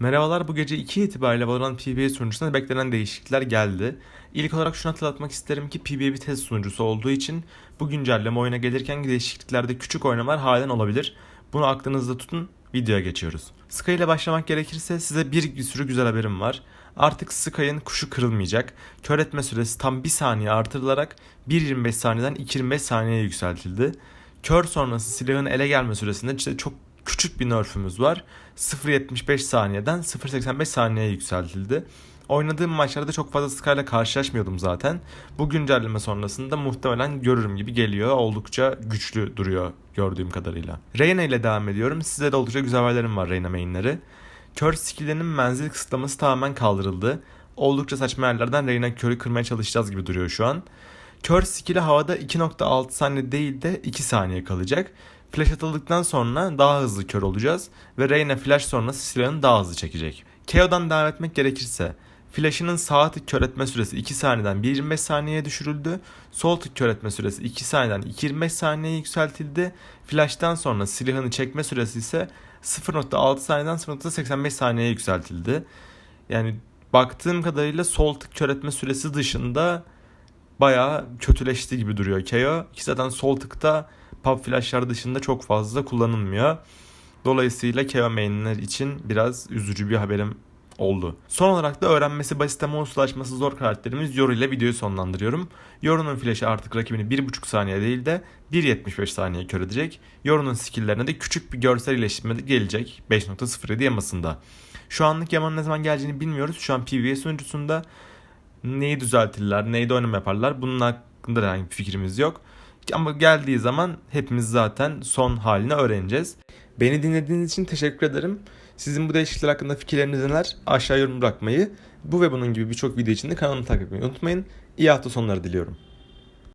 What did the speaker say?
Merhabalar bu gece 2 itibariyle Valorant PBA sunucusuna beklenen değişiklikler geldi. İlk olarak şunu hatırlatmak isterim ki PBA bir test sunucusu olduğu için bu güncelleme oyuna gelirken değişikliklerde küçük oynamalar halen olabilir. Bunu aklınızda tutun videoya geçiyoruz. Sky ile başlamak gerekirse size bir sürü güzel haberim var. Artık Sky'ın kuşu kırılmayacak. Kör etme süresi tam 1 saniye artırılarak 1.25 saniyeden 2.25 saniyeye yükseltildi. Kör sonrası silahın ele gelme süresinde işte çok küçük bir nerf'ümüz var. 0.75 saniyeden 0.85 saniyeye yükseltildi. Oynadığım maçlarda çok fazla Sky ile karşılaşmıyordum zaten. Bu güncelleme sonrasında muhtemelen görürüm gibi geliyor. Oldukça güçlü duruyor gördüğüm kadarıyla. Reyna ile devam ediyorum. Size de oldukça güzel haberlerim var Reyna mainleri. Kör skill'lerinin menzil kısıtlaması tamamen kaldırıldı. Oldukça saçma yerlerden Reyna körü kırmaya çalışacağız gibi duruyor şu an. Kör skill'i havada 2.6 saniye değil de 2 saniye kalacak. Flash atıldıktan sonra daha hızlı kör olacağız ve Reyna flash sonrası silahını daha hızlı çekecek. KO'dan devam etmek gerekirse Flash'ının sağ tık kör etme süresi 2 saniyeden 1.25 saniyeye düşürüldü. Sol tık kör etme süresi 2 saniyeden 2.25 saniyeye yükseltildi. Flash'tan sonra silahını çekme süresi ise 0.6 saniyeden 0.85 saniyeye yükseltildi. Yani baktığım kadarıyla sol tık kör etme süresi dışında bayağı kötüleşti gibi duruyor KO. Ki zaten sol tıkta pop flashlar dışında çok fazla kullanılmıyor. Dolayısıyla KO mainler için biraz üzücü bir haberim oldu. Son olarak da öğrenmesi basit ama ulaşması zor karakterimiz Yoru ile videoyu sonlandırıyorum. Yoru'nun flash'ı artık rakibini 1.5 saniye değil de 1.75 saniye kör edecek. Yoru'nun skill'lerine de küçük bir görsel iyileştirme gelecek 5.07 yamasında. Şu anlık yamanın ne zaman geleceğini bilmiyoruz. Şu an PvE sunucusunda neyi düzeltirler, neyi de oynama yaparlar bunun hakkında herhangi bir fikrimiz yok. Ama geldiği zaman hepimiz zaten son halini öğreneceğiz. Beni dinlediğiniz için teşekkür ederim. Sizin bu değişiklikler hakkında fikirleriniz neler? Aşağı yorum bırakmayı, bu ve bunun gibi birçok video için de kanalımı takip etmeyi unutmayın. İyi hafta sonları diliyorum.